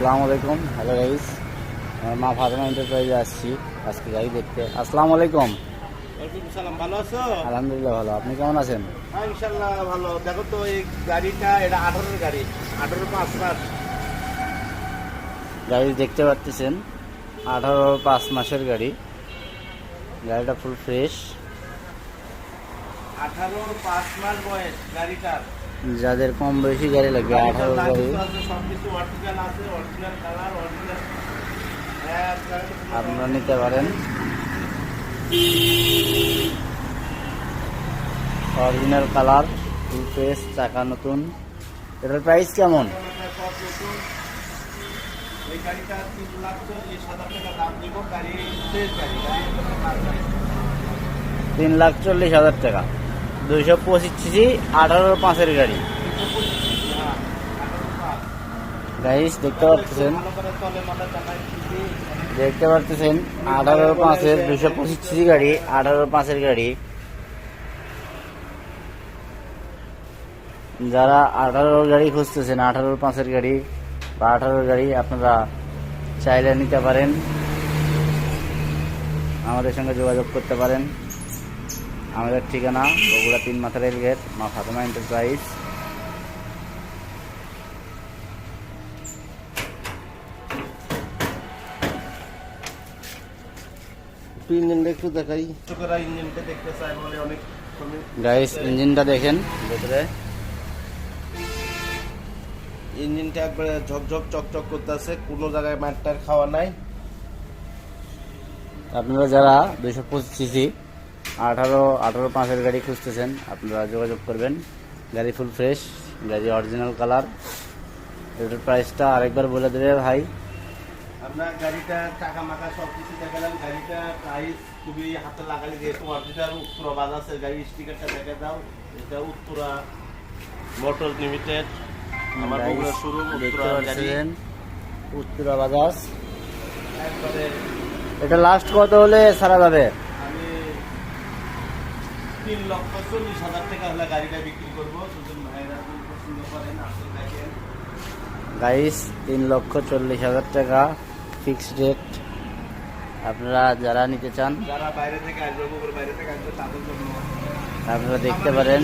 আসসালামু আলাইকুম hello guys আমার মা ফাতেমা এন্টারপ্রাইজে আসছি। আজকে গাড়ি দেখতে। আসসালামু আলাইকুম। সালাম ভালো আছো? আলহামদুলিল্লাহ ভালো। আপনি কেমন আছেন? হ্যাঁ ইনশাল্লাহ ভালো। দেখো তো এই গাড়িটা এটা আঠারোর গাড়ি। আঠারো পাঁচ মাস। গাড়ি দেখতে পাচ্ছেন আঠারো পাঁচ মাসের গাড়ি। গাড়িটা ফুল ফ্রেশ আঠারো পাঁচ মাস বয়স গাড়িটার। যাদের কম বেশি গাড়ি লাগবে আঠারো গাড়ি। অরিজিনাল আপনারা নিতে পারেন। অরিজিনাল কালার ফুল চাকা নতুন। এটার প্রাইস কেমন? তিন লাখ চল্লিশ হাজার টাকা। দুইশো পঁচিশ সিসি আঠারো পাঁচের গাড়ি। গাইস দেখতে পাচ্ছেন। দেখতে পাচ্ছেন আঠারো পাঁচের দুশো পঁচিশ সিসি গাড়ি আঠারো পাঁচের গাড়ি যারা আঠারো গাড়ি খুঁজতেছেন আঠারো পাঁচের গাড়ি বা আঠারো গাড়ি, আপনারা চাইলে নিতে পারেন আমাদের সঙ্গে যোগাযোগ করতে পারেন আমাদের ঠিকানা বগুড়া তিন মাথা রেল গেট মা ফাতেমা এন্টারপ্রাইজ। ইঞ্জিনটা একটু দেখাই। ইঞ্জিনটা দেখতে চায় বলে অনেক গাইস ইঞ্জিনটা দেখেন। ভেতরে। ইঞ্জিনটা একবারে ঝকঝক চকচক করতেছে। কোনো জায়গায় মাঠটার খাওয়া নাই। আপনারা যারা দুইশো পঁচিশ সিসি আঠারো আঠারো পাঁচের গাড়ি খুঁজতেছেন আপনারা যোগাযোগ করবেন। গাড়ি ফুল ফ্রেশ গাড়ি অরিজিনাল কালার এটার প্রাইসটা আরেকবার বলে দেবে ভাই। আমরা গাড়িটা টাকা মাকা সব কিছু দেখালাম। গাড়িটা প্রাইস খুবই হাতে লাগালে যেহেতু অরিজিনাল উত্তরা বাজ আছে স্টিকারটা দেখে দাও। এটা উত্তরা মোটর লিমিটেড আমার Guys, বগুড়া শোরুম উত্তরা গাড়ি। উত্তরা বাজাজ। একবারে এটা লাস্ট কত হলে সারা যাবে? তিন লক্ষ চল্লিশ হাজার টাকা হলে গাড়িটা বিক্রি করব। সুতরাং ভাইরা পছন্দ করেন আসলে দেখেন। গাইস তিন লক্ষ চল্লিশ হাজার টাকা ফিক্সড রেট আপনারা যারা নিতে চান যারা বাইরে থেকে আসবে বাইরে থেকে আসবে তাদের জন্য। আপনারা দেখতে পারেন।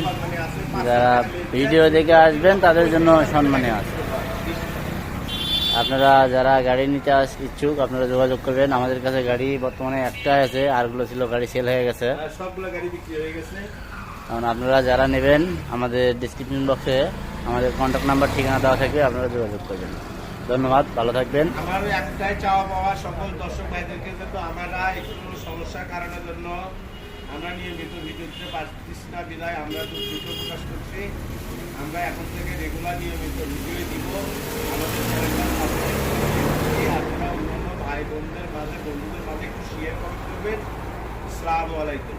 যারা ভিডিও দেখে আসবেন তাদের জন্য সম্মানে আছে। আপনারা যারা গাড়ি নিতে ইচ্ছুক আপনারা যোগাযোগ করবেন। আমাদের কাছে গাড়ি বর্তমানে একটাই আছে আরগুলো ছিল গাড়ি সেল হয়ে গেছে। আর সবগুলো গাড়ি বিক্রি হয়ে গেছে। কারণ আপনারা যারা নেবেন আমাদের ডিসক্রিপশন বক্সে আমাদের কন্ট্যাক্ট নাম্বার ঠিকানা দেওয়া থাকবে আপনারা যোগাযোগ করবেন। ধন্যবাদ ভালো থাকবেন। আমার একটাই চাওয়া পাওয়া সকল দর্শক ভাইদেরকে কিন্তু আমরা একটু সমস্যার কারণের জন্য আমরা নিয়মিত ভিডিও দিতে পারতেছি না বিদায়। আমরা দুঃখিত প্রকাশ করছি। আমরা এখন থেকে রেগুলার নিয়মিত ভিডিও দিব। আপনারা অন্যান্য ভাই বোনদের মাঝে, বন্ধুদের মাঝে একটু শেয়ার করবেন। আসসালামু আলাইকুম।